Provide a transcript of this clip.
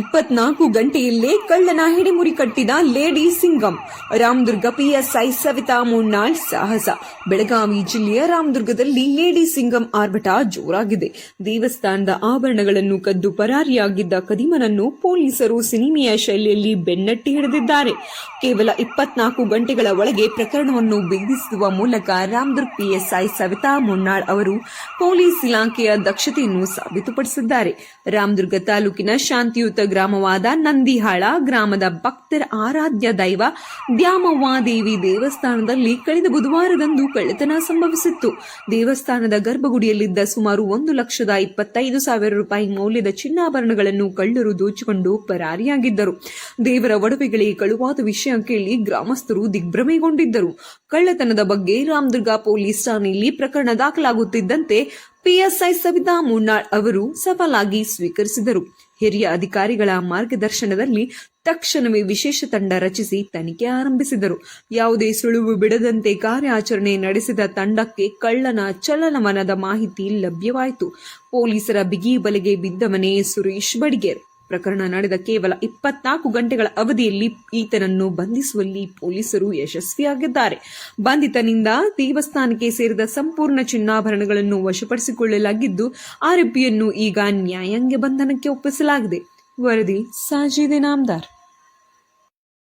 ಇಪ್ಪತ್ನಾಲ್ಕು ಗಂಟೆಯಲ್ಲೇ ಕಳ್ಳನ ಹಿಡಿಮುರಿ ಕಟ್ಟಿದ ಲೇಡಿ ಸಿಂಗಂ. ರಾಮದುರ್ಗ ಪಿಎಸ್ಐ ಸವಿತಾ ಮುನ್ನಾಳ್ ಸಾಹಸ. ಬೆಳಗಾವಿ ಜಿಲ್ಲೆಯ ರಾಮದುರ್ಗದಲ್ಲಿ ಲೇಡಿ ಸಿಂಗಂ ಆರ್ಭಟ ಜೋರಾಗಿದೆ. ದೇವಸ್ಥಾನದ ಆಭರಣಗಳನ್ನು ಕದ್ದು ಪರಾರಿಯಾಗಿದ್ದ ಕದಿಮನನ್ನು ಪೊಲೀಸರು ಸಿನಿಮೆಯ ಶೈಲಿಯಲ್ಲಿ ಬೆನ್ನಟ್ಟಿ ಹಿಡಿದಿದ್ದಾರೆ. ಕೇವಲ ಇಪ್ಪತ್ನಾಲ್ಕು ಗಂಟೆಗಳ ಒಳಗೆ ಪ್ರಕರಣವನ್ನು ಭೇದಿಸುವ ಮೂಲಕ ರಾಮದುರ್ಗ ಪಿಎಸ್ಐ ಸವಿತಾ ಮುನ್ನಾಳ್ ಅವರು ಪೊಲೀಸ್ ಇಲಾಖೆಯ ದಕ್ಷತೆಯನ್ನು ಸಾಬೀತುಪಡಿಸಿದ್ದಾರೆ. ರಾಮದುರ್ಗ ತಾಲೂಕಿನ ಶಾಂತಿಯುತ ಗ್ರಾಮವಾದ ನಂದಿಹಾಳ ಗ್ರಾಮದ ಭಕ್ತರ ಆರಾಧ್ಯ ದೈವ ದ್ಯಾಮವ್ವ ದೇವಿ ದೇವಸ್ಥಾನದಲ್ಲಿ ಕಳೆದ ಬುಧವಾರದಂದು ಕಳ್ಳತನ ಸಂಭವಿಸಿತ್ತು. ದೇವಸ್ಥಾನದ ಗರ್ಭಗುಡಿಯಲ್ಲಿದ್ದ ಸುಮಾರು ಒಂದು ಲಕ್ಷದ ಇಪ್ಪತ್ತೈದು ಸಾವಿರ ರೂಪಾಯಿ ಮೌಲ್ಯದ ಚಿನ್ನಾಭರಣಗಳನ್ನು ಕಳ್ಳರು ದೋಚಿಕೊಂಡು ಪರಾರಿಯಾಗಿದ್ದರು. ದೇವರ ಒಡವೆಗಳೇ ಕಳುವಾದ ವಿಷಯ ಕೇಳಿ ಗ್ರಾಮಸ್ಥರು ದಿಗ್ಭ್ರಮೆಗೊಂಡಿದ್ದರು. ಕಳ್ಳತನದ ಬಗ್ಗೆ ರಾಮದುರ್ಗ ಪೊಲೀಸ್ ಠಾಣೆಯಲ್ಲಿ ಪ್ರಕರಣ ದಾಖಲಾಗುತ್ತಿದ್ದಂತೆ ಪಿಎಸ್ಐ ಸವಿತಾ ಮುನ್ನಾಳ್ ಅವರು ಸವಾಲಾಗಿ ಸ್ವೀಕರಿಸಿದರು. ಹಿರಿಯ ಅಧಿಕಾರಿಗಳ ಮಾರ್ಗದರ್ಶನದಲ್ಲಿ ತಕ್ಷಣವೇ ವಿಶೇಷ ತಂಡ ರಚಿಸಿ ತನಿಖೆ ಆರಂಭಿಸಿದರು. ಯಾವುದೇ ಸುಳಿವು ಬಿಡದಂತೆ ಕಾರ್ಯಾಚರಣೆ ನಡೆಸಿದ ತಂಡಕ್ಕೆ ಕಳ್ಳನ ಚಲನವನದ ಮಾಹಿತಿ ಲಭ್ಯವಾಯಿತು. ಪೊಲೀಸರ ಬಿಗಿ ಬಲೆಗೆ ಬಿದ್ದವನೇ ಸುರೇಶ್ ಬಡಿಗೇರ್. ಪ್ರಕರಣ ನಡೆದ ಕೇವಲ ಇಪ್ಪತ್ನಾಲ್ಕು ಗಂಟೆಗಳ ಅವಧಿಯಲ್ಲಿ ಈತನನ್ನು ಬಂಧಿಸುವಲ್ಲಿ ಪೊಲೀಸರು ಯಶಸ್ವಿಯಾಗಿದ್ದಾರೆ. ಬಂಧಿತನಿಂದ ದೇವಸ್ಥಾನಕ್ಕೆ ಸೇರಿದ ಸಂಪೂರ್ಣ ಚಿನ್ನಾಭರಣಗಳನ್ನು ವಶಪಡಿಸಿಕೊಳ್ಳಲಾಗಿದ್ದು, ಆರೋಪಿಯನ್ನು ಈಗ ನ್ಯಾಯಾಂಗ ಬಂಧನಕ್ಕೆ ಒಪ್ಪಿಸಲಾಗಿದೆ. ವರದಿ ಸಾಜಿದೆ ನಾಮ್ದಾರ್.